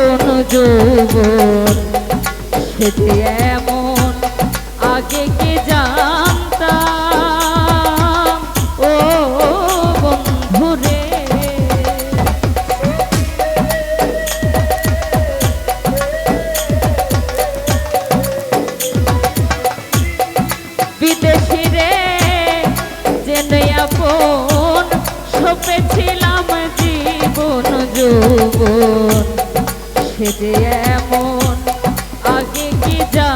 তরুণ যৌবন? সেটি এমন আগে কে জানতাম? ও বন্ধুরে বিদেশি রে, জেনে ছিলাম জীবন যৌবন। দেখেছে এমন আগে কি যা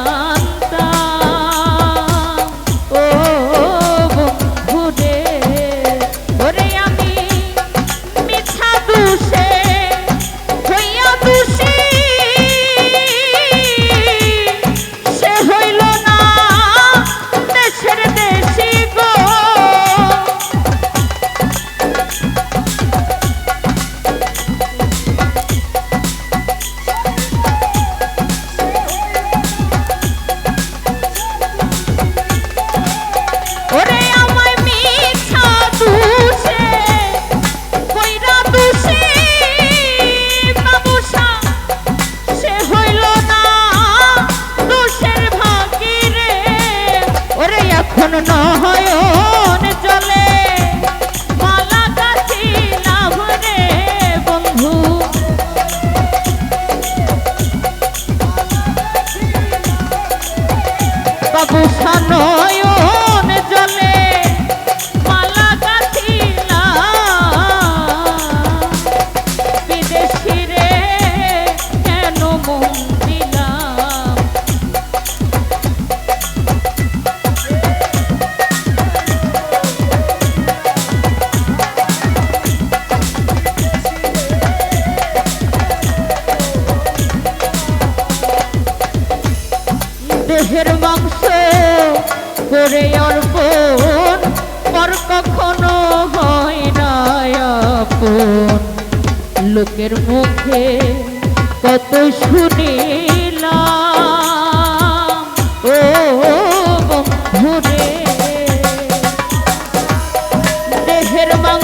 রে অর্পণ পর কখনো হয় না লোকের মুখে কত শুনিলাম ও দেহের বাংলা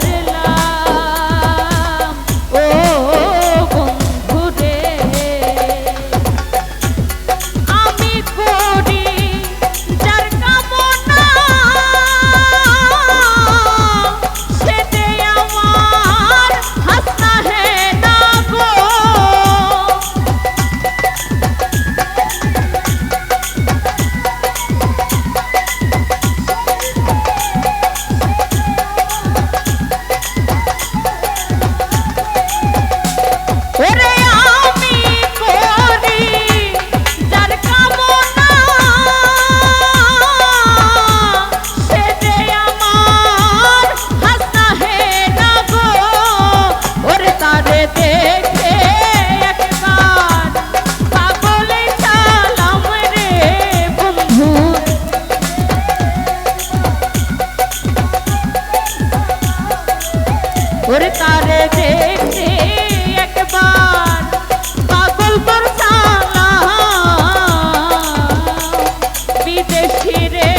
ফিরে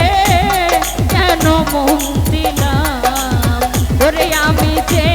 কেন মন দিলাম। ওরে আমি যে